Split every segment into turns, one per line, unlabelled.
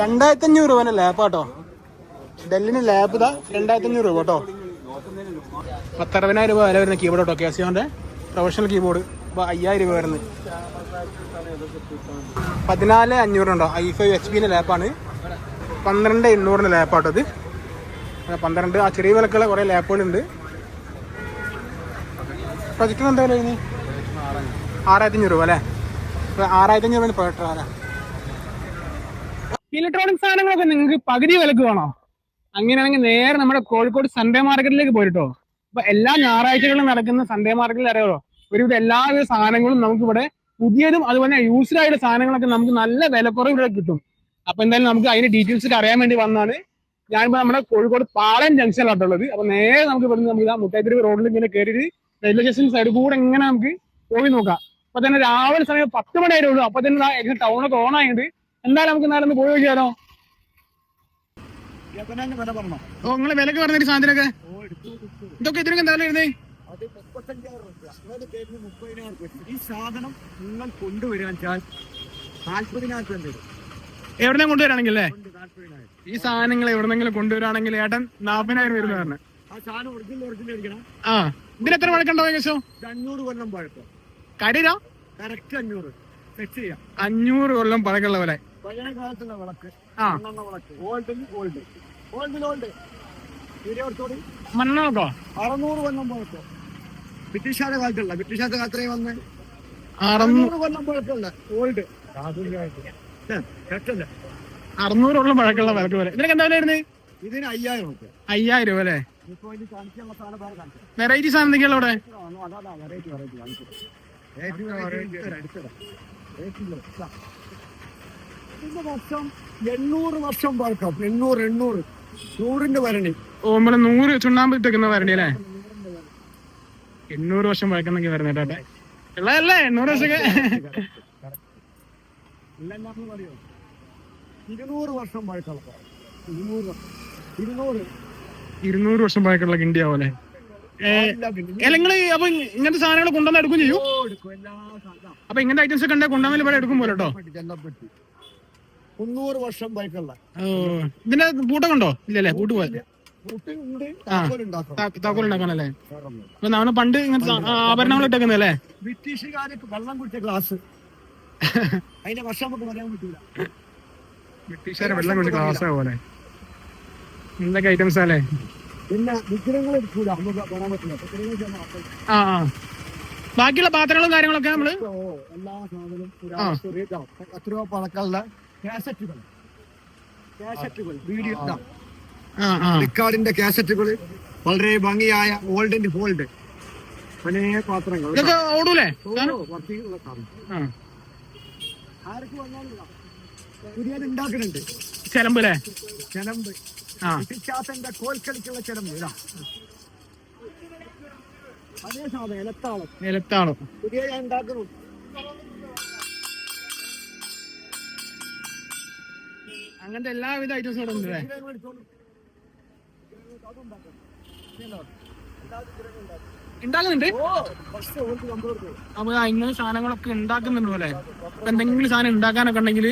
രണ്ടായിരത്തി അഞ്ഞൂറ് രൂപ ലാപ്പ് കേട്ടോ ഡെല്ലിന് ലാപ്പ് ഇതാ രണ്ടായിരത്തി അഞ്ഞൂറ് രൂപ കേട്ടോ. പത്തറുപതിനായിരം രൂപ വില വരുന്ന കീബോർഡ് കേട്ടോ കാസിയോന്റെ പ്രൊഫഷണൽ കീബോർഡ് ഇപ്പോൾ അയ്യായിരം രൂപ വരുന്നത്. പതിനാല് അഞ്ഞൂറുണ്ടോ ഐ ഫൈവ് എച്ച് പിന്റെ ലാപ്പാണ് പന്ത്രണ്ട് എണ്ണൂറിന് ലാപ്പാട്ടോ ഇത്. പന്ത്രണ്ട്. ആ ചെറിയ വിലക്കുള്ള കുറേ ലാപ്പുകളുണ്ട് പ്രൊജക്റ്റിന് എന്താ വില ആറായിരത്തി അഞ്ഞൂറ് രൂപ അല്ലേ? ആറായിരത്തി അഞ്ഞൂറ് രൂപ പ്രൊജക്ടർ ഇലക്ട്രോണിക് സാധനങ്ങളൊക്കെ നിങ്ങൾക്ക് പകുതി വിലക്ക് വേണോ? അങ്ങനെയാണെങ്കിൽ നേരെ നമ്മുടെ കോഴിക്കോട് സൺഡേ മാർക്കറ്റിലേക്ക് പോയിട്ടോ. അപ്പൊ എല്ലാ ഞായറാഴ്ചകളിലും നടക്കുന്ന സൺഡേ മാർക്കറ്റിൽ അറിയാമോ ഒരുവിധ എല്ലാവിധ സാധനങ്ങളും നമുക്ക് ഇവിടെ പുതിയതും അതുപോലെ യൂസ്ഡ് ആയിട്ടുള്ള സാധനങ്ങളൊക്കെ നമുക്ക് നല്ല വിലക്കുറവ് ഇവിടെ കിട്ടും. അപ്പൊ എന്തായാലും നമുക്ക് അതിന്റെ ഡീറ്റെയിൽസ് അറിയാൻ വേണ്ടി വന്നാണ് ഞാനിപ്പോ നമ്മുടെ കോഴിക്കോട് പാളയം ജംഗ്ഷനിലാട്ടുള്ളത് അപ്പൊ നേരെ നമുക്ക് ഇവിടുന്ന് നമുക്ക് ഇതാ മുട്ടായിത്തിരി റോഡിൽ ഇങ്ങനെ കയറിയിട്ട് റെയിൽവേ സ്റ്റേഷൻ സൈഡ് കൂടെ എങ്ങനെ നമുക്ക് പോയി നോക്കാം. അപ്പൊ തന്നെ രാവിലെ സമയം പത്ത് മണി ആയിട്ടുള്ളൂ അപ്പൊ തന്നെ ടൗണൊക്കെ ഓൺ ആയിട്ട് എന്തായാലും നമുക്ക് നാളെ ഒന്ന് പോയി നോക്കിയാലോ? ഓ നിങ്ങൾ വിലക്ക് പറഞ്ഞൊരു സാധനമൊക്കെ. ഇതൊക്കെ ഇതിനൊക്കെ
എന്തായാലും ഇരുന്നേ ഈ സാധനം നിങ്ങൾ
എവിടെ കൊണ്ടുവരാണെങ്കിൽ അല്ലേ?
കൊണ്ട്
ഈ സാധനങ്ങൾ എവിടെന്നെങ്കിലും കൊണ്ടുവരാണെങ്കിൽ ഏട്ടൻ നാപ്പതിനായിരം വരുന്ന പറഞ്ഞു.
ആ
ഇതിന് എത്ര മഴക്കുണ്ടോ ഏകദേശം?
അഞ്ഞൂറ് കൊല്ലം പഴക്കം.
കരിരാ
കറക്റ്റ് അഞ്ഞൂറ്.
അഞ്ഞൂറ് കൊല്ലം പഴക്കമുള്ള പോലെ.
പഴയ കാലത്തുള്ള വിളക്ക്
ആ.
മണ്ണെണ്ണ വിളക്ക്. ഓൾഡിൽ ഓൾഡ് ഓൾഡിൽ ഓൾഡ് ഇരുപത്തോടി
മണ്ണൊക്കെ
അറുന്നൂറ് കൊല്ലം പഴക്കം ബ്രിട്ടീഷുകാരുടെ കാലത്തുള്ള ബ്രിട്ടീഷുകാരുടെ കാലത്തേ വന്ന്?
അറുന്നൂറ്
കൊല്ലം പഴക്കമുള്ള ഓൾഡ് കറക്റ്റല്ല
അറുന്നൂറ് കൊല്ലം പഴക്കമുള്ള വിളക്ക് പോലെ. ഇതിനൊക്കെ എന്താ വില വരുന്നത്
ഇതിന് അയ്യായിരം റുപ്യ
അയ്യായിരം രൂപ അല്ലേ?
വെറൈറ്റി സാധനം എന്തൊക്കെയാണ് അവിടെ
വെറൈറ്റി
വെറൈറ്റി വർഷം? എണ്ണൂറ് വർഷം പഴക്കം എണ്ണൂറ് എണ്ണൂറ്. നൂറിന്റെ
ഓ നമ്മൾ നൂറ് ചുണ്ണാമ്പ് ഇട്ടേക്കുന്ന വരണി അല്ലേ? എണ്ണൂറ് വർഷം പഴക്കുന്നൊക്കെ വരുന്നത് കേട്ടെ ഉള്ളതല്ലേ എണ്ണൂറ് വർഷമൊക്കെ
ഇരുന്നൂറ് വർഷം പഴക്കം ഇരുന്നൂറ് ഇരുന്നൂറ്.
ഇരുന്നൂറ് വർഷം പഴക്കമുള്ള കിണ്ടിയാ പോലെ നിങ്ങൾ അപ്പൊ ഇങ്ങനത്തെ സാധനങ്ങൾ കൊണ്ടുവന്ന് എടുക്കും. ചെയ്യും. അപ്പൊ ഇങ്ങനത്തെ ഐറ്റംസ് ഒക്കെ ഉണ്ടെങ്കിൽ കൊണ്ടുവന്നാൽ ഇവിടെ എടുക്കും പോലെ കേട്ടോ.
മുന്നൂറ് വർഷം പഴക്കമുള്ള
ഇതിന്റെ പൂട്ടൊക്കെ ഇല്ലല്ലേ പൂട്ട് പോലെ അപ്പൊ നമ്മൾ പണ്ട് ഇങ്ങനത്തെ ആഭരണങ്ങൾ ഇട്ടേക്കുന്നല്ലേ
ബ്രിട്ടീഷുകാർക്ക് വെള്ളം കുടിച്ച ഗ്ലാസ്. അതിന്റെ വർഷം നമുക്ക് പറയാൻ പറ്റൂല.
ബ്രിട്ടീഷുകാരെ വെള്ളം കൊണ്ട് ഗ്ലാസ് പോലെ എന്തൊക്കെ ഐറ്റംസ് അല്ലേ
പിന്നെ വിഗ്രഹങ്ങൾ എടുക്കൂല നമുക്ക് പറയാൻ പറ്റില്ല.
ആ ആ. ബാക്കിയുള്ള പാത്രങ്ങളും കാര്യങ്ങളൊക്കെ
നമ്മൾ എല്ലാ സാധനവും എത്രയോ പഴക്കമുള്ള കാസറ്റുകൾ. കാസറ്റുകൾ. വീഡിയോ റിക്കാർഡിന്റെ കാസറ്റുകൾ വളരെ ഭംഗിയായ ഓൾഡ് ആൻഡ് ഹോൾഡ് അനേക പാത്രങ്ങൾ. സാധനം.
ആ.
ആർക്ക് വന്നാലും. പുതിയത് ഉണ്ടാക്കുന്നുണ്ട്. ചെലമ്പ്.
ആ.
പിച്ചാത്തന്റെ കോൽക്കളിക്കുള്ള ചെലമ്പ് ഇതാ അതേ സാധനം ഇലത്താളം.
നിലത്താളും
പുതിയ ഞാൻ ഉണ്ടാക്കുന്നു.
അങ്ങനത്തെ എല്ലാവിധ ഐറ്റംസും ഇവിടെ ഉണ്ട്. ഉണ്ടാക്കുന്നുണ്ട്. അപ്പൊ ഇങ്ങനെ സാധനങ്ങളൊക്കെ ഉണ്ടാക്കുന്നുണ്ട് പോലെ. എന്തെങ്കിലും സാധനം ഉണ്ടാക്കാനൊക്കെ ഉണ്ടെങ്കിൽ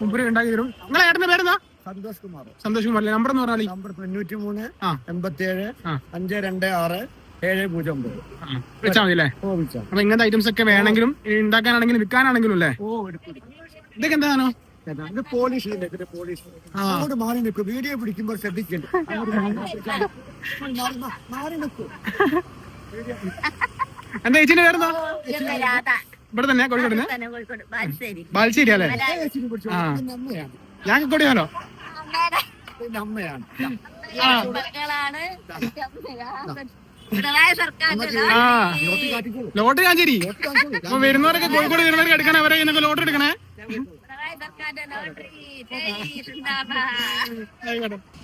മുമ്പ് ഉണ്ടാക്കി തരും. നിങ്ങളെ ഏട്ടന്റെ പേരെന്താ?
സന്തോഷ് കുമാർ.
സന്തോഷ് കുമാർ നമ്പർ എന്ന് പറഞ്ഞാൽ
നമ്പർ തൊണ്ണൂറ്റി മൂന്ന്. എൺപത്തി ഏഴ്. അഞ്ച് രണ്ട് ആറ് ഏഴ് പൂജ്യം ഒമ്പത്.
വിളിച്ചാൽ മതി അല്ലേ? അപ്പൊ ഇങ്ങനത്തെ ഐറ്റംസ് ഒക്കെ വേണമെങ്കിലും ഉണ്ടാക്കാനാണെങ്കിലും വിൽക്കാനാണെങ്കിലും അല്ലേ? ഇതൊക്കെ എന്താണോ
ഇത് പോലീസ് ഇല്ലേ പോലീസ് അങ്ങോട്ട് മാറി നിൽക്കും. വീഡിയോ പിടിക്കുമ്പോൾ ശ്രദ്ധിക്കണ്ട. അങ്ങോട്ട് മാറി നിൽക്കും.
എന്താ ചേച്ചിന്റെ പേരെന്താ? ഇവിടെ തന്നെ? കോഴിക്കോട്. ബാൽശ്ശേരി അല്ലേ. ഞാൻ
അമ്മയാണ്. കാട്ടിക്കോളൂ.
ലോട്ടറി. കാഞ്ചേരി വരുന്നവരൊക്കെ കോഴിക്കോട് വരുന്നവർക്ക് എടുക്കണേ? അവരെ ലോട്ടറി എടുക്കണേ?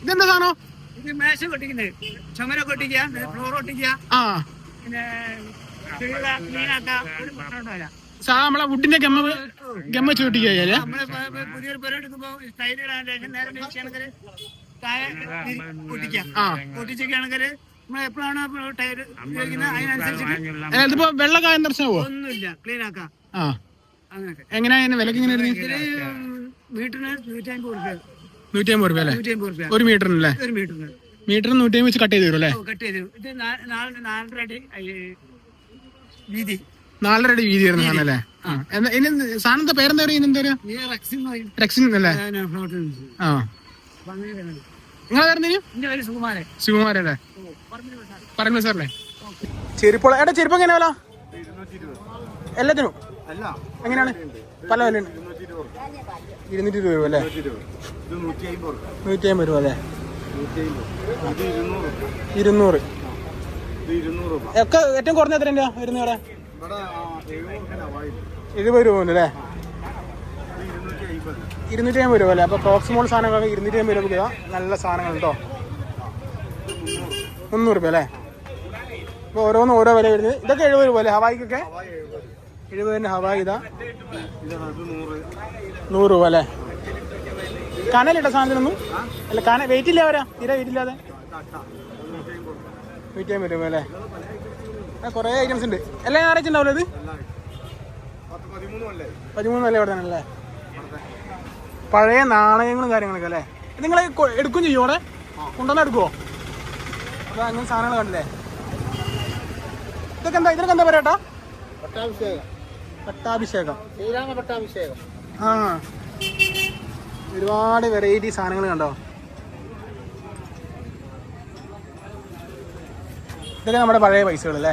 ഇതെന്താ സാധനം?
ഇത് മേശ കൊട്ടിക്കുന്നത് ചുമര കൊട്ടിക്കുക ഫ്ലോർ ഒട്ടിക്കുക
ആ.
പിന്നെ.
സാ നമ്മളെ വുഡിന്റെ ഗമ്മ ഗമ്മ
പ- പുതിയൊരു പരിപാടി സ്റ്റൈൽ ഇടാൻ നേരം പൊട്ടിക്കാം
ആ.
പൊട്ടിച്ചൊക്കെയാണെങ്കിൽ നമ്മൾ എപ്പോഴാണ് ടയർ ഉപയോഗിക്കുന്നത് അതിനനുസരിച്ചിട്ട്
ഇതിപ്പോ വെള്ളക്കായം ദർശനമോ
ഒന്നുമില്ല. ക്ലീൻ ആക്കാം
ആ
അങ്ങനെയൊക്കെ
എങ്ങനെയാ അതിന്റെ വിലക്ക്
എങ്ങനെ മീറ്ററിന് നൂറ്റി റുപ്യ
നൂറ്റി അമ്പത് രൂപ അല്ലേ?
നൂറ്റി അമ്പത് റുപ്യ
ഒരു
ഒരു മീറ്ററിന്.
മീറ്ററിന് നൂറ്റി അമ്പത് വെച്ച് കട്ട് ചെയ്ത് തരും അല്ലേ?
കട്ട് ചെയ്തു ഇത് നാലര അടി വീതി.
നാലര അടി വീതി വരുന്ന സാധനം അല്ലേ? ഇനി സാധനത്തെ പേരെന്താ പറയുക? ഇനി എന്താ പറയുക?
ഈ റക്സിൻ എന്ന്
റെക്സിൻ അല്ലേ. ആ. നിങ്ങളെ
സുകുമാരൻ.
അല്ലേ?
പറഞ്ഞു
സാറല്ലേ? ചെരുപ്പോൾ എടാ ചെരുപ്പ് എങ്ങനെയാ വില? എല്ലാത്തിനും.
അല്ല
എങ്ങനെയാണ്? പല വില
ഇരുന്നൂറ്റി ഇരുപത്
രൂപ അല്ലേ?
നൂറ്റി അമ്പത്
രൂപ അല്ലേ?
ഇരുന്നൂറ്.
ഒക്കെ ഏറ്റവും കുറഞ്ഞ എത്ര രൂപ വരുന്ന ഇവിടെ
എഴുപത്
രൂപ ഉണ്ട് അല്ലേ
ഇരുന്നൂറ്റി അമ്പത്
രൂപ അല്ലേ? അപ്പോൾ പ്രോക്സിമോൾ സാധനങ്ങളൊക്കെ ഇരുന്നൂറ്റി അമ്പത് രൂപ നല്ല സാധനങ്ങൾ കേട്ടോ മുന്നൂറ്. രൂപ അല്ലേ? അപ്പോൾ ഓരോന്ന് ഓരോ വില വരുന്നത്. ഇതൊക്കെ എഴുപത് രൂപ അല്ലേ? ഹവായിക്കൊക്കെ? എഴുപതിന് ഹവായി ഇതാ?
നൂറ്.
രൂപ അല്ലേ? കനലിട്ട സാധനത്തിനൊന്നും? അല്ല കന വെയിറ്റ് ഇല്ല വരാ തീരെ വെയിറ്റ് ഇല്ലാതെ
വെയിറ്റ് ചെയ്യാൻ രൂപ
അല്ലേ? ആ കുറേ ഐറ്റംസ് ഉണ്ട്. എല്ലാം ഞായറാഴ്ച ഉണ്ടാവില്ല ഇത്?
പതിമൂന്നും അല്ലേ
ഇവിടെ തന്നെ അല്ലേ? പഴയ നാണയങ്ങളും കാര്യങ്ങളൊക്കെ അല്ലേ? നിങ്ങൾ എടുക്കും ചെയ്യും അവിടെ? കൊണ്ടുവന്ന് എടുക്കുമോ അപ്പോൾ അങ്ങനെ സാധനങ്ങൾ കണ്ടില്ലേ? ഇതൊക്കെ എന്താ ഇതിനൊക്കെ എന്താ പറയാ
പട്ടാഭിഷേകം.
പട്ടാഭിഷേകം
ശ്രീരാമ പട്ടാഭിഷേകം.
ആ. ഒരുപാട് വെറൈറ്റി സാധനങ്ങൾ കണ്ടോ? ഇതൊക്കെ നമ്മുടെ പഴയ പൈസകൾ അല്ലേ?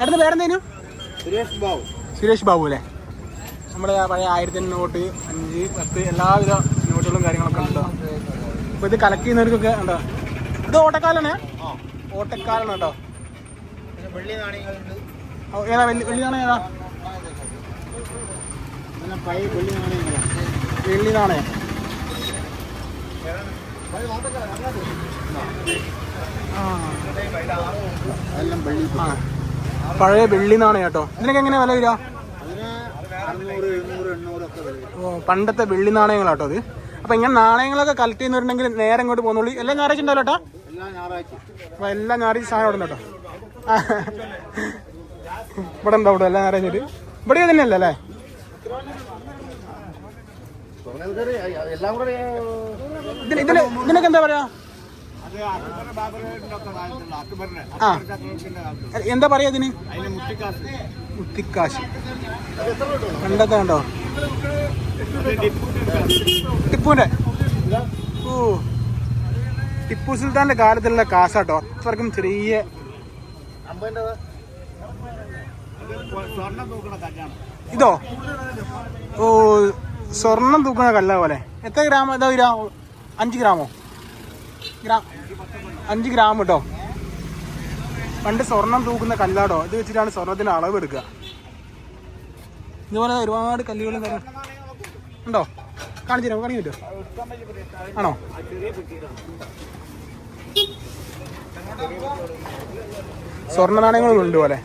അടുത്ത പേരെന്തേനു?
സുരേഷ് ബാബു.
സുരേഷ് ബാബു അല്ലേ? നമ്മുടെ പഴയ ആയിരത്തിന് നോട്ട് അഞ്ച് പത്ത് എല്ലാവിധ നോട്ടുകളും കാര്യങ്ങളൊക്കെ ഉണ്ടോ? അപ്പോൾ ഇത് കളക്ട് ചെയ്യുന്നവർക്കൊക്കെ ഉണ്ടോ? ഇത് ഓട്ടക്കാലാണ് ഓട്ടക്കാലാണ് കേട്ടോ.
വെള്ളി നാണയങ്ങളുണ്ട്.
ഏതാ വെള്ളി വെള്ളി നാണയം ഏതാ?
വെള്ളി
നാണയം. പഴയ വെള്ളി നാണയം കേട്ടോ. ഇതിനൊക്കെ എങ്ങനെ വില വരിക? ഓ പണ്ടത്തെ വെള്ളി നാണയങ്ങളാട്ടോ അത്. അപ്പൊ ഇങ്ങനെ നാണയങ്ങളൊക്കെ കളക്ട് ചെയ്യുന്നവരുണ്ടെങ്കിൽ നേരെ ഇങ്ങോട്ട് പോകുന്നുള്ളൂ എല്ലാം ഞായറാഴ്ച ഉണ്ടല്ലോട്ടാ കേട്ടോ?
എല്ലാ ഞായറാഴ്ച.
അപ്പൊ എല്ലാ ഞായറാഴ്ച സാധനം ഇവിടെ ഉണ്ട് കേട്ടോ? ആ. ഇവിടെ എന്താ ഇവിടെ അല്ലേ ആയിട്ട്? ഇവിടെ തന്നെയല്ലേ അല്ലേ? ഇതിനൊക്കെ എന്താ പറയാ? ആ. എന്താ പറയാ ഇതിന്? മുത്തിക്കാശ് പണ്ടത്തെ ഉണ്ടോ ടിപ്പുവിന്റെ. ഓ. ടിപ്പു സുൽത്താന്റെ കാലത്തുള്ള കാശാട്ടോ. അത്രക്കും ചെറിയ ഇതോ? ഓ സ്വർണം തൂക്കുന്ന കല്ല പോലെ. എത്ര ഗ്രാം ഇതാ ഗ്രാ അഞ്ച് ഗ്രാമോ? ഗ്രാം അഞ്ച് ഗ്രാം കേട്ടോ. പണ്ട് സ്വർണം തൂക്കുന്ന കല്ലാടോ? ഇത് വെച്ചിട്ടാണ് സ്വർണത്തിന്റെ അളവ് എടുക്കുക. ഇതുപോലെ ഒരുപാട് കല്ലുകളും ഉണ്ടോ? കാണിച്ചു തരാം. പറ്റുമോ? ആണോ? സ്വർണ നാണയങ്ങളും ഉണ്ട് പോലെ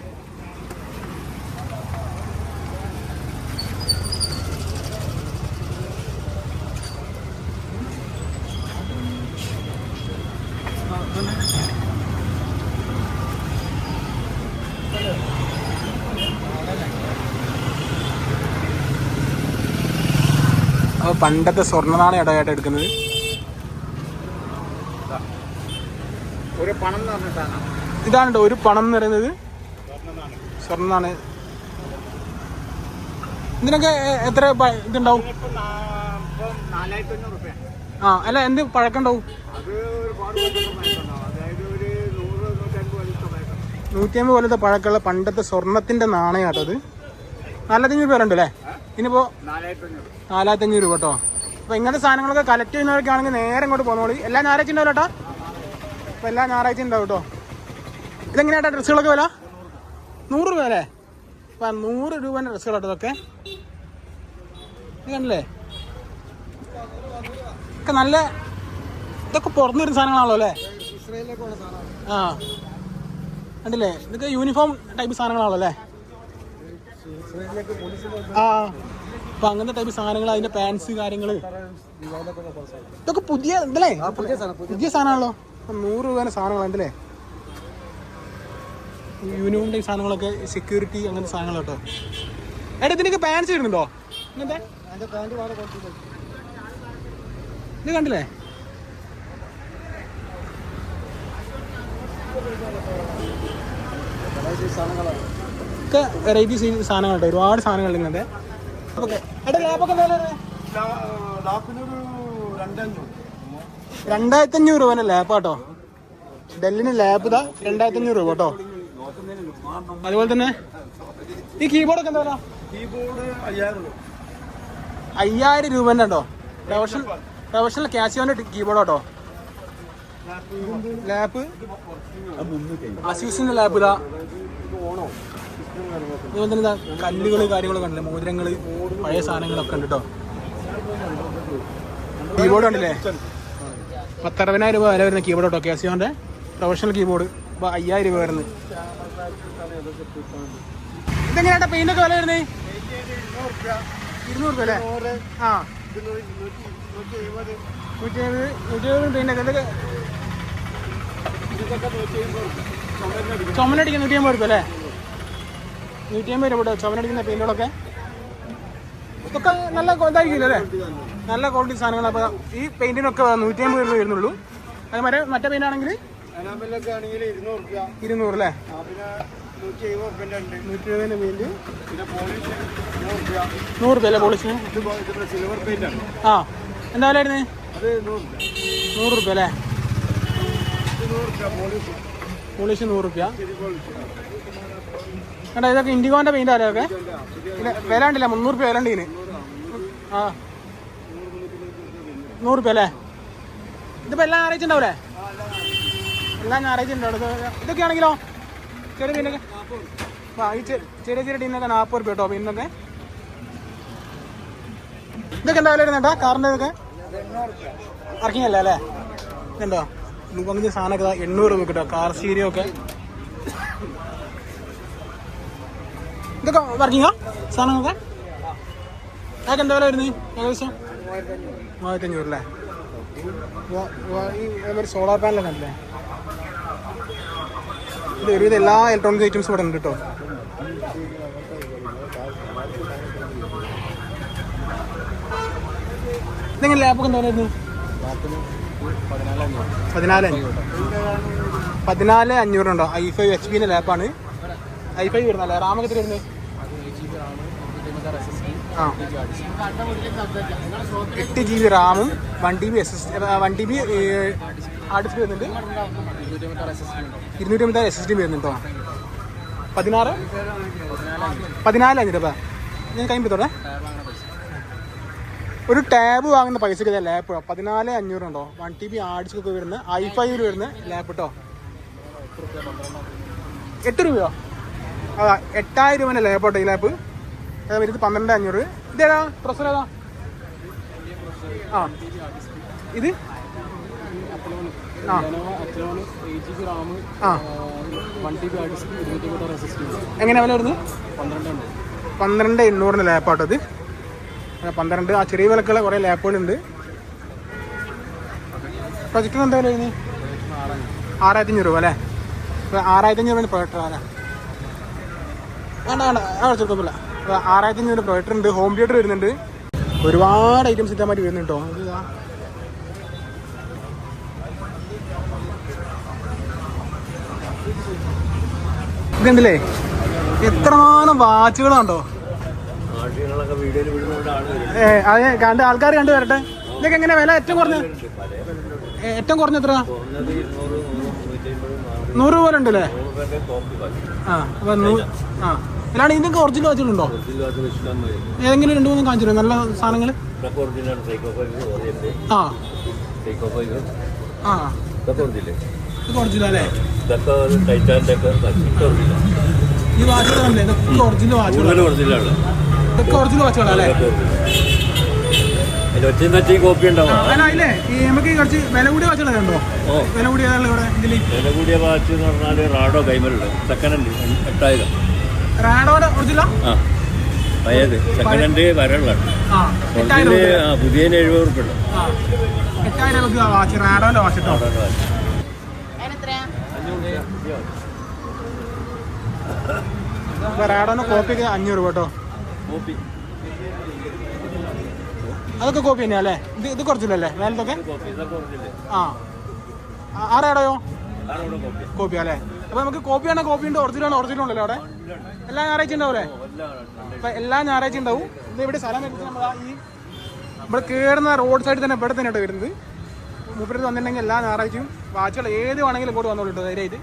അപ്പോൾ പണ്ടത്തെ സ്വർണ നാണയം ഇടയായിട്ട് എടുക്കുന്നത്.
ഒരു പണം എന്ന് പറഞ്ഞിട്ടാണ്
ഇതാണ് ഒരു പണം എന്ന് പറയുന്നത്? സ്വർണ നാണയം ഇതിനൊക്കെ എത്ര ഇതുണ്ടാവും? ആ അല്ല എന്ത്
പഴക്കണ്ടാവും നൂറ്റി നൂറ്റമ്പത് കൊല്ലത്തെ
പഴക്കമുള്ള പണ്ടത്തെ സ്വർണത്തിന്റെ നാണയം കേട്ടോ അത്. നാലായിരത്തഞ്ഞൂറ് പേരുണ്ട് അല്ലേ ഇനിയിപ്പോൾ
നാലായിരത്തി അഞ്ഞൂറ്
രൂപ കേട്ടോ അപ്പോൾ ഇങ്ങനത്തെ സാധനങ്ങളൊക്കെ കളക്ട് ചെയ്യുന്നവരൊക്കെ ആണെങ്കിൽ നേരെ ഇങ്ങോട്ട് പോകുന്നോളി എല്ലാ ഞായറാഴ്ച ഉണ്ടാവും കേട്ടോ അപ്പോൾ എല്ലാ ഞായറാഴ്ച ഉണ്ടാവും കേട്ടോ ഇതെങ്ങനെയാട്ടാ ഡ്രസ്സുകളൊക്കെ വില? നൂറ് രൂപ അല്ലേ? അപ്പം നൂറ് രൂപേന്റെ ഡ്രസ്സുകൾ കേട്ടോ ഇതൊക്കെ. ഇതല്ലേ ഒക്കെ നല്ല ഇതൊക്കെ പുറത്തു വരുന്ന സാധനങ്ങളാണല്ലോ അല്ലേ? ആ. കണ്ടില്ലേ? ഇതൊക്കെ യൂണിഫോം ടൈപ്പ് സാധനങ്ങളാണല്ലോ അല്ലേ? ആ അപ്പൊ അങ്ങനത്തെ ടൈപ്പ് സാധനങ്ങൾ അതിന്റെ പാൻസ് കാര്യങ്ങൾ. ഇതൊക്കെ പുതിയ ഇതല്ലേ?
പുതിയ സാധനം
പുതിയ സാധനമാണല്ലോ. നൂറ് രൂപേന്റെ സാധനങ്ങളാണ് ഉണ്ടല്ലേ യൂണിഫോം ടൈപ്പ് സാധനങ്ങളൊക്കെ സെക്യൂരിറ്റി അങ്ങനത്തെ സാധനങ്ങൾ കേട്ടോ. എടാ ഇതിനൊക്കെ പാൻസ് വരുന്നുണ്ടോ? ഇങ്ങനത്തെ? ഇത് കണ്ടില്ലേ? ഒക്കെ വെറൈറ്റി സാധനങ്ങളുണ്ട്. ഒരുപാട് സാധനങ്ങൾ ഇങ്ങനത്തെ. ഓക്കെ എടാ ലാബൊക്കെ രണ്ടായിരത്തി അഞ്ഞൂറ് രൂപ ലാപ്പ് കേട്ടോ ഡെല്ലിന് ലാപ്പ് ഇതാ രണ്ടായിരത്തി അഞ്ഞൂറ് രൂപ കേട്ടോ. അതുപോലെ തന്നെ ഈ കീബോർഡൊക്കെ എന്താ
കീബോർഡ് അയ്യായിരം രൂപ.
അയ്യായിരം രൂപ കേട്ടോ പ്രൊഫഷണൽ പ്രൊഫഷണൽ കാസിയോന്റെ കീബോർഡ് കേട്ടോ ലാപ്പ് അസീസിന്റെ ലാപ്പ് ഇതാ അതുപോലെ തന്നെ ഇതാ കല്ലുകൾ കാര്യങ്ങളൊക്കെ ഉണ്ടല്ലേ മോതിരങ്ങൾ പഴയ സാധനങ്ങളൊക്കെ ഉണ്ട് കേട്ടോ കീബോർഡ് ഉണ്ടല്ലേ പത്തറുപതിനായിരം രൂപ വില വരുന്ന കീബോർഡ് കേട്ടോ കാസിയോന്റെ പ്രൊഫഷണൽ കീബോർഡ് ഇപ്പൊ അയ്യായിരം രൂപ വരുന്നത്. ഇതെങ്ങനെയാട്ടാ പെയിന്റ് ഒക്കെ വില വരുന്നത് ഇരുന്നൂറ് രൂപ അല്ലേ? ആ. നൂറ്റി എഴുപത് നൂറ്റി എഴുപത് പെയിന്റ് ചുമനടിക്കുന്ന നൂറ്റി അമ്പത് രൂപ അല്ലേ? നൂറ്റി അമ്പത് രൂപ ചുമനടിക്കുന്ന പെയിന്റുകളൊക്കെ. ഇതൊക്കെ നല്ല ഇതായിരിക്കില്ല അല്ലേ? നല്ല ക്വാളിറ്റി സാധനങ്ങൾ അപ്പോൾ ഈ പെയിന്റിനൊക്കെ നൂറ്റി അമ്പത് രൂപ വരുന്നുള്ളൂ. അതേമാതിരി മറ്റേ ആണെങ്കിൽ
അനാമലൊക്കെ ആണെങ്കിൽ ഇരുന്നൂറ്
അല്ലേ?
നൂറ്റി എഴുപതിന്റെ നൂറ് രൂപ
അല്ലേ പോളിഷിന് ആ എന്താ വില വരുന്നത്
അത് നൂറ് രൂപ
അല്ലേ?
പോളിഷ്
നൂറ്
റുപ്യ.
കണ്ടാ ഇതൊക്കെ ഇൻഡിഗോന്റെ പെയിന്റ് ആരോ ഒക്കെ വില മുന്നൂറ് രൂപ വില ഇതിന് ആ. നൂറ് രൂപ അല്ലേ? ഇതിപ്പോ എല്ലാം ഞായറാഴ്ച ഉണ്ടാവൂലേ? എല്ലാം ഞായറാഴ്ച ഉണ്ടാവും. ഇതൊക്കെ ആണെങ്കിലോ? ചെറിയ പെയിന്റൊക്കെ ആ ഈ ചെറിയ ചെറിയ ടീനൊക്കെ നാൽപ്പത് രൂപ കേട്ടോ ഇന്നൊക്കെ ഇതൊക്കെ എന്താ വില വരുന്നേട്ടാ കാറിന്റെ ഇതൊക്കെ? ഇറക്കിയല്ലേ അല്ലേ? ഇതുണ്ടോ? ലുക്കങ്ങിന്റെ സാധനമൊക്കെ എണ്ണൂറ് രൂപ കിട്ടും. കാർ സ്റ്റീരിയോ ഒക്കെ ഇതൊക്കെ വർക്കിങ്ങോ? സാധനങ്ങളൊക്കെ അതൊക്കെ എന്താ വില വരുന്നത് ഏകദേശം? മൂവായിരത്തഞ്ഞൂറ് അല്ലേ? ഈ സോളാർ പാനലൊക്കെ അല്ലേ? ഇത് ഒരുവിധം എല്ലാ ഇലക്ട്രോണിക് ഐറ്റംസും ഇവിടെ ഉണ്ട് കേട്ടോ. ഇതെങ്ങനെ ലാപ്പൊക്കെ എന്താ വരുന്നത് പതിനാല് അഞ്ഞൂറ്. പതിനാല് അഞ്ഞൂറുണ്ടോ? ഐ ഫൈവ് എച്ച് പിന്റെ ലാപ്പാണ് ഐ ഫൈവ് വരുന്നല്ലേ റാമൊക്കെ വരുന്നത്? എട്ട് ജി ബി റാമും one T B S S one T B hard disk വരുന്നുണ്ട്. ഇരുന്നൂറ്റി അമ്പത്തി എസ് എസ് ഡി വരുന്നുണ്ടോ പതിനാറ്? പതിനാല് അഞ്ഞൂറ് രൂപ. ഞാൻ കഴിയുമ്പോഴത്തോടെ ഒരു ടാബ് വാങ്ങുന്ന പൈസക്ക് ലാപ്പ് പതിനാല് അഞ്ഞൂറുണ്ടോ one T B hard disk ഒക്കെ വരുന്ന ഐ ഫൈവിൽ വരുന്ന ലാപ്പ് കേട്ടോ എട്ട് രൂപയോ? അതാ എട്ടായിരം രൂപേന്റെ ലാപ്പ് കേട്ടോ ഈ ലാപ്പ്. വരുന്നത് പന്ത്രണ്ട് അഞ്ഞൂറ്. ഇതേതാ പ്രൊസർ ഏതാ? ആ. ഇത്? എങ്ങനെ വില വരുന്നത്? പന്ത്രണ്ട് എണ്ണൂറിന്റെ ലാപ്പാട്ടോ ഇത്. പന്ത്രണ്ട്. ആ ചെറിയ വിലക്കുള്ള കുറേ ലാപ്പുകളുണ്ട് പ്രൊജക്ടർ എന്താ വില വരുന്നത് ആറായിരത്തി അഞ്ഞൂറ് രൂപ അല്ലേ? ആറായിരത്തി അഞ്ഞൂറ് പ്രൊജക്ടർ അല്ലേ വേണ്ട വേണ്ട. ആ ചെറുപ്പമില്ല ആറായിരത്തി അഞ്ഞൂറ് പ്രൊജക്ടർ ഉണ്ട്. ഹോം തിയേറ്റർ വരുന്നുണ്ട്. ഒരുപാട് ഐറ്റംസ് ഇട്ടാൻ വേണ്ടി വരുന്നുണ്ട്. ഇതുണ്ടല്ലേ? എത്രമാനം വാച്ചുകളുണ്ടോ അത് കണ്ട് ആൾക്കാർ കണ്ടു വരട്ടെ. ഇതൊക്കെ എങ്ങനെ വില ഏറ്റവും കുറഞ്ഞ? ഏറ്റവും കുറഞ്ഞ എത്ര നൂറ് രൂപ ഉണ്ടല്ലേ?
അല്ലേ
ആ അപ്പൊ ആ. അല്ലാണ്ട് ഇതൊക്കെ ഒറിജിനൽ വാച്ചുകളുണ്ടോ
മതി
ഏതെങ്കിലും രണ്ടു മൂന്നും കാണിച്ചു? നല്ല സാധനങ്ങൾ ആ. ആ.
ഇതൊക്കെ ഒറിജിനൽ
അല്ലേ? ഈ വാച്ചുകളല്ലേ? ഇതൊക്കെ ഒറിജിനൽ വാച്ചുകളാണ് ഇതൊക്കെ ഒറിജിനൽ വാച്ചുകളല്ലേ
കോപ്പി ഉണ്ടാവും.
അല്ല ഇല്ലേ? ഈ നമുക്ക് കുറച്ച് വില കൂടിയ വാച്ചുകളൊക്കെ ഉണ്ടോ വില കൂടിയതാണല്ലോ ഇവിടെ ഇതിൽ.
വില കൂടിയ വാച്ച് എന്ന് പറഞ്ഞാൽ റാഡോ കൈമലുണ്ട് സെക്കൻഡ് ഹാൻഡ് എട്ടായിരം.
റാഡോടെ ഒറിജിനൽ
ആ? പഴയത്. സെക്കൻഡ് ഹാൻഡ് വരള്ളാണ്
ആ എട്ടായിരം
ഒറിജിനൽ
രൂപ.
ആ പുതിയതിന് എഴുപത് റുപ്യ ഉണ്ട്
ആ എട്ടായിരം രൂപ വാച്ച് റാഡോന്റെ വാച്ച് കേട്ടോ കോപ്പിക്ക് അഞ്ഞൂറ് രൂപ. കേട്ടോ അതൊക്കെ കോപ്പി തന്നെയാ അല്ലേ? ഇത് ഇത് കുറച്ചില്ലല്ലേ? മേലത്തൊക്കെ? ആ. ആ- ആരാടയോ? കോപ്പി. അല്ലേ? അപ്പൊ നമുക്ക് കോപ്പി ആണോ കോപ്പി ഉണ്ട് ഒറിജിനൽ ആണ് ഒറിജിനൽ ഉണ്ടല്ലോ അവിടെ. എല്ലാ ഞായറാഴ്ച ഉണ്ടാവൂലേ? അപ്പൊ എല്ലാ ഞായറാഴ്ച ഉണ്ടാവും. ഇത് ഇവിടെ സ്ഥലം വരുന്നത് നമ്മൾ ഈ ഇവിടെ കയറുന്ന റോഡ് സൈഡിൽ തന്നെ ഇവിടെ തന്നെ വരുന്നത്. മൂപ്പരത്ത് വന്നിട്ടുണ്ടെങ്കിൽ എല്ലാ ഞായറാഴ്ചയും വാച്ചുകൾ ഏത് വേണമെങ്കിലും ഇങ്ങോട്ട് വന്നോളൂ കേട്ടോ ധൈര്യമായിട്ട്.